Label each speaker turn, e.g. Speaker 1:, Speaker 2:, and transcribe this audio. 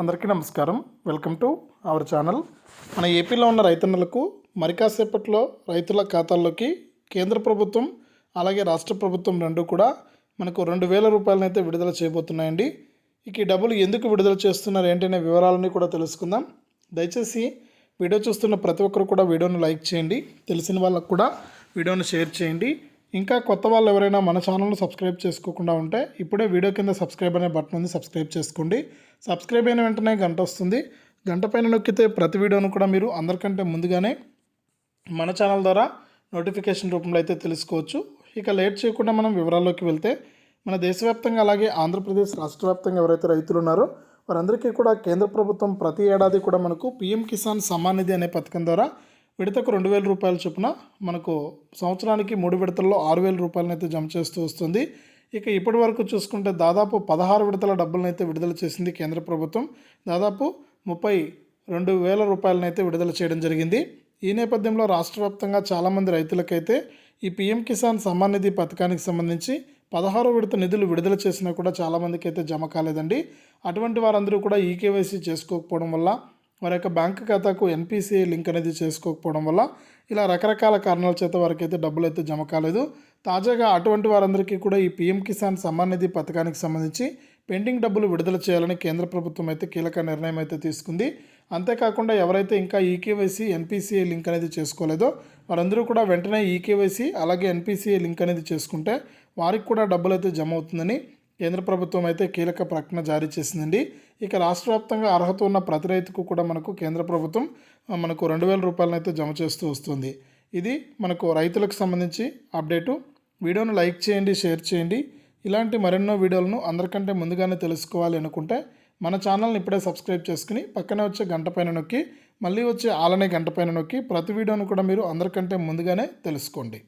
Speaker 1: అందరికీ నమస్కారం. Welcome to our channel మన ఏపీలో ఉన్న రైతన్నలకు మరి కాసేపట్లో రైతుల ఖాతాల్లోకి కేంద్ర ప్రభుత్వం అలాగే రాష్ట్ర ప్రభుత్వం రెండు కూడా మనకు రెండు వేల రూపాయలనైతే విడుదల చేయబోతున్నాయండి. ఇక ఈ డబ్బులు ఎందుకు విడుదల చేస్తున్నారు ఏంటనే వివరాలని కూడా తెలుసుకుందాం. దయచేసి వీడియో చూస్తున్న ప్రతి ఒక్కరు కూడా వీడియోను లైక్ చేయండి. తెలిసిన వాళ్ళకు కూడా వీడియోను షేర్ చేయండి. ఇంకా కొత్త వాళ్ళు ఎవరైనా మన ఛానల్ను సబ్స్క్రైబ్ చేసుకోకుండా ఉంటే ఇప్పుడే వీడియో కింద సబ్స్క్రైబ్ అనే బటన్ ఉంది సబ్స్క్రైబ్ చేసుకోండి. సబ్స్క్రైబ్ అయిన వెంటనే గంట వస్తుంది. గంట పైన నొక్కితే ప్రతి వీడియోను కూడా మీరు అందరికంటే ముందుగానే మన ఛానల్ ద్వారా నోటిఫికేషన్ రూపంలో అయితే తెలుసుకోవచ్చు. ఇక లేట్ చేయకుండా మనం వివరాల్లోకి వెళ్తే మన దేశవ్యాప్తంగా అలాగే ఆంధ్రప్రదేశ్ రాష్ట్ర వ్యాప్తంగా ఎవరైతే రైతులు ఉన్నారో వారందరికీ కూడా కేంద్ర ప్రభుత్వం ప్రతి ఏడాది కూడా మనకు పీఎం కిసాన్ సమ్మాన్ నిధి అనే పథకం ద్వారా విడతకు రెండు వేల రూపాయల చొప్పున మనకు సంవత్సరానికి మూడు విడతల్లో ఆరు వేల రూపాయలను అయితే జమ చేస్తూ వస్తుంది. ఇక ఇప్పటి వరకు చూసుకుంటే దాదాపు పదహారు విడతల డబ్బులను అయితే విడుదల చేసింది కేంద్ర ప్రభుత్వం. దాదాపు ముప్పై రెండు వేల రూపాయలనైతే విడుదల చేయడం జరిగింది. ఈ నేపథ్యంలో రాష్ట్ర వ్యాప్తంగా చాలామంది రైతులకైతే ఈ పీఎం కిసాన్ సమ్మాన్ నిధి పథకానికి సంబంధించి పదహారో విడత నిధులు విడుదల చేసినా కూడా చాలామందికి అయితే జమ కాలేదండి. అటువంటి వారందరూ కూడా ఈకేవైసీ చేసుకోకపోవడం వల్ల వారి యొక్క బ్యాంక్ ఖాతాకు ఎన్పిసిఐ లింక్ అనేది చేసుకోకపోవడం వల్ల ఇలా రకరకాల కారణాల చేత వారికి అయితే డబ్బులు అయితే జమ కాలేదు. తాజాగా అటువంటి వారందరికీ కూడా ఈ పీఎం కిసాన్ సమ్మాన్ నిధి పథకానికి సంబంధించి పెండింగ్ డబ్బులు విడుదల చేయాలని కేంద్ర ప్రభుత్వం అయితే కీలక నిర్ణయం అయితే తీసుకుంది. అంతేకాకుండా ఎవరైతే ఇంకా ఈకేవైసీ ఎన్పిసిఐ లింక్ అనేది చేసుకోలేదో వారందరూ కూడా వెంటనే ఈకేవైసీ అలాగే ఎన్పిసిఐ లింక్ అనేది చేసుకుంటే వారికి కూడా డబ్బులు అయితే జమ అవుతుందని కేంద్ర ప్రభుత్వం అయితే కీలక ప్రకటన జారీ చేసిందండి. ఇక రాష్ట్ర వ్యాప్తంగా అర్హత ఉన్న ప్రతి రైతుకు కూడా మనకు కేంద్ర ప్రభుత్వం మనకు రెండు వేల రూపాయలనైతే జమ చేస్తూ వస్తుంది. ఇది మనకు రైతులకు సంబంధించి అప్డేటు. వీడియోను లైక్ చేయండి షేర్ చేయండి. ఇలాంటి మరెన్నో వీడియోలను అందరికంటే ముందుగానే తెలుసుకోవాలి అనుకుంటే మన ఛానల్ని ఇప్పుడే సబ్స్క్రైబ్ చేసుకుని పక్కనే వచ్చే గంట పైన నొక్కి మళ్ళీ వచ్చే ఆలనే గంట పైన నొక్కి ప్రతి వీడియోను కూడా మీరు అందరికంటే ముందుగానే తెలుసుకోండి.